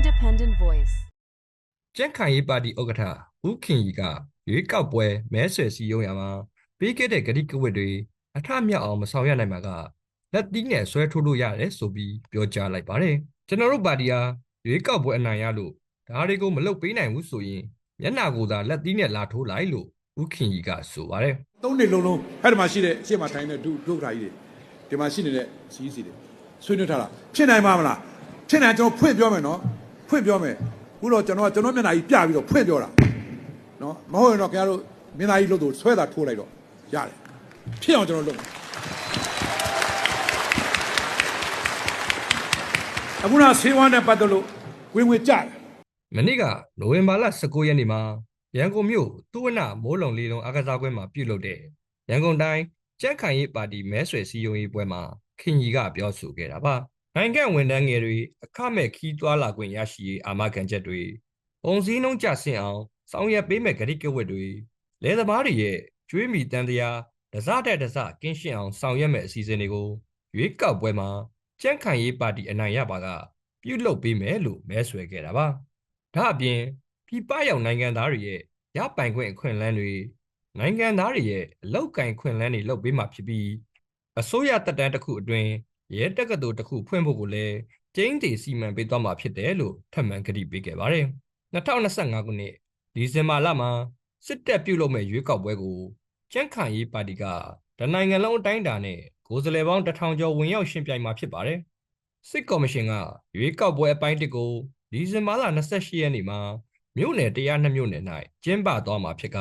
independent voice. ကြက်ခိုင်ရေးပါတီဥက္ကဋ္ဌဦးခင်ရီကရွေးကောက်ပွဲမဲဆွယ်စည်းရုံးရမှာပြီးခဲ့တဲ့ဂတိကဝတ်တွေအထမြောက်အောင်မဆောင်ရနိုင်မှာကလက်သီးနဲ့ဆွဲထိုးလို့ရတယ်ဆိုပြီးပြောကြားလိုက်ပါတယ်ကျွန်တော်တို့ပါတီဟာရွေးကောက်ပွဲအနိုင်ရလို့ဒါတွေကိုမလုပ်ပေးနိုင်ဘူးဆိုရင်မျက်နှာကိုသာလက်သီးနဲ့လာထိုးလိုက်လို့ဦးခင်ရီကဆိုပါတယ်သုံးနှစ်လုံးလုံးအဲ့ဒီမှာရှိတဲ့ရှေ့မှာထိုင်တဲ့ဒုဒုက္ခကြီးတွေဒီမှာရှိနေတဲ့စီးစီတွေဆွေးနွေးထားတာဖြစ်နိုင်ပါမလားဖြစ်နိုင်ကျွန်တော်ဖွင့်ပြောမယ်နော် ဖွင့်ပြောမယ်ခုတော့ကျွန်တော်ကကျွန်တော်မျက်နှာကြီးပြပြီးတော့ဖွင့်ပြောတာနော်မဟုတ်ရင်တော့ခင်ဗျားတို့မျက်နှာကြီးလို့တော့ဆွဲတာထိုးလိုက်တော့ရတယ်ဖြစ်အောင်ကျွန်တော်လုပ်မယ်အခုနဆေးဝါးနဲ့ပတ်သက်လို့ဝင်ဝင်ကြတယ်မနေ့ကနိုဝင်ဘာလ19ရက်နေ့မှာရန်ကုန်မြို့သုဝနမိုးလုံလေးလုံးအားကစားကွင်းမှာပြုလုပ်တဲ့ရန်ကုန်တိုင်းကြက်ခိုင်ရေးပါတီမဲဆွယ်စည်းရုံးရေးပွဲမှာခင်ကြီးကပြောဆိုခဲ့တာပါ နိုင်ငံဝန်ထမ်းငယ်တွေအခမဲ့ခီးသွွာလာခွင့်ရရှိရေးအာမခံချက်တွေပုံစည်းနှုံးကြဆင့်အောင်ဆောင်ရွက်ပေးမဲ့ဂရိကဝတ်တွေလဲသမားတွေရဲ့ကျွေးမီတန်တရားဒဇတဲ့ဒဇကင်းရှင်းအောင်ဆောင်ရွက်မဲ့အစီအစဉ်တွေကိုရွေးကောက်ပွဲမှာကြက်ခိုင်ရေးပါတီအနိုင်ရပါကပြုလုပ်ပေးမယ်လို့မဲဆွယ်ခဲ့တာပါဒါအပြင်ပြည်ပရောက်နိုင်ငံသားတွေရဲ့ရပိုင်ခွင့်အခွင့်အလမ်းတွေနိုင်ငံသားတွေရဲ့အလောက်ကင်ခွင့်လန်းတွေလုပ်ပေးမှာဖြစ်ပြီးအစိုးရတက်တန်းတစ်ခုအတွင်း ရဲတက္ကသိုလ်တစ်ခုဖွင့်ဖို့ကိုလည်းကျင်းတီစီမံပေးသွားမှာဖြစ်တယ်လို့ထပ်မံကတိပေးခဲ့ပါတယ်2025ခုနှစ်ဒီဇင်ဘာလမှာစစ်တပ်ပြုလုပ်မဲ့ရွေးကောက်ပွဲကိုကျန်းခံရေးပါတီကတနိုင်ငံလုံးအတိုင်းအတာနဲ့ကိုယ်စားလှယ်ပေါင်း1000ကျော်ဝင်ရောက်ရှင်ပြိုင်မှာဖြစ်ပါတယ်စစ်ကော်မရှင်ကရွေးကောက်ပွဲအပိုင်းတစ်ကိုဒီဇင်ဘာလ28ရက်နေ့မှာမြို့နယ်102မြို့နယ်၌ကျင်းပသွားမှာဖြစ်က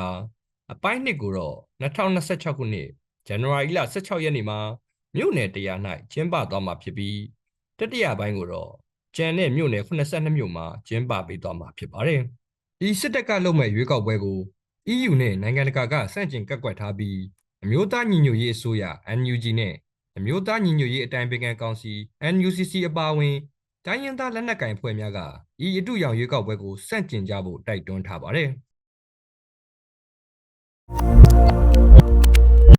အပိုင်းနှစ်ကိုတော့2026ခုနှစ်ဇန်နဝါရီလ16ရက်နေ့မှာ မြို့နယ်တရား၌ကျင်းပသွားမှာဖြစ်ပြီးတတိယပိုင်းကိုတော့ကျန်တဲ့မြို့နယ်82မြို့မှာကျင်းပပေးသွားမှာဖြစ်ပါတယ်။ဤစစ်တပ်ကလုပ်မဲ့ရွေးကောက်ပွဲကို EU နဲ့နိုင်ငံတကာကစန့်ကျင်ကန့်ကွက်ထားပြီးအမျိုးသားညီညွတ်ရေးအစိုးရ NUG နဲ့အမျိုးသားညီညွတ်ရေးအတိုင်ပင်ခံကောင်စီ NUCC အပါအဝင်တိုင်းရင်းသားလက်နက်ကိုင်ဖွဲ့များကဤအတူရောင်ရွေးကောက်ပွဲကိုစန့်ကျင်ကြဖို့တိုက်တွန်းထားပါတယ်။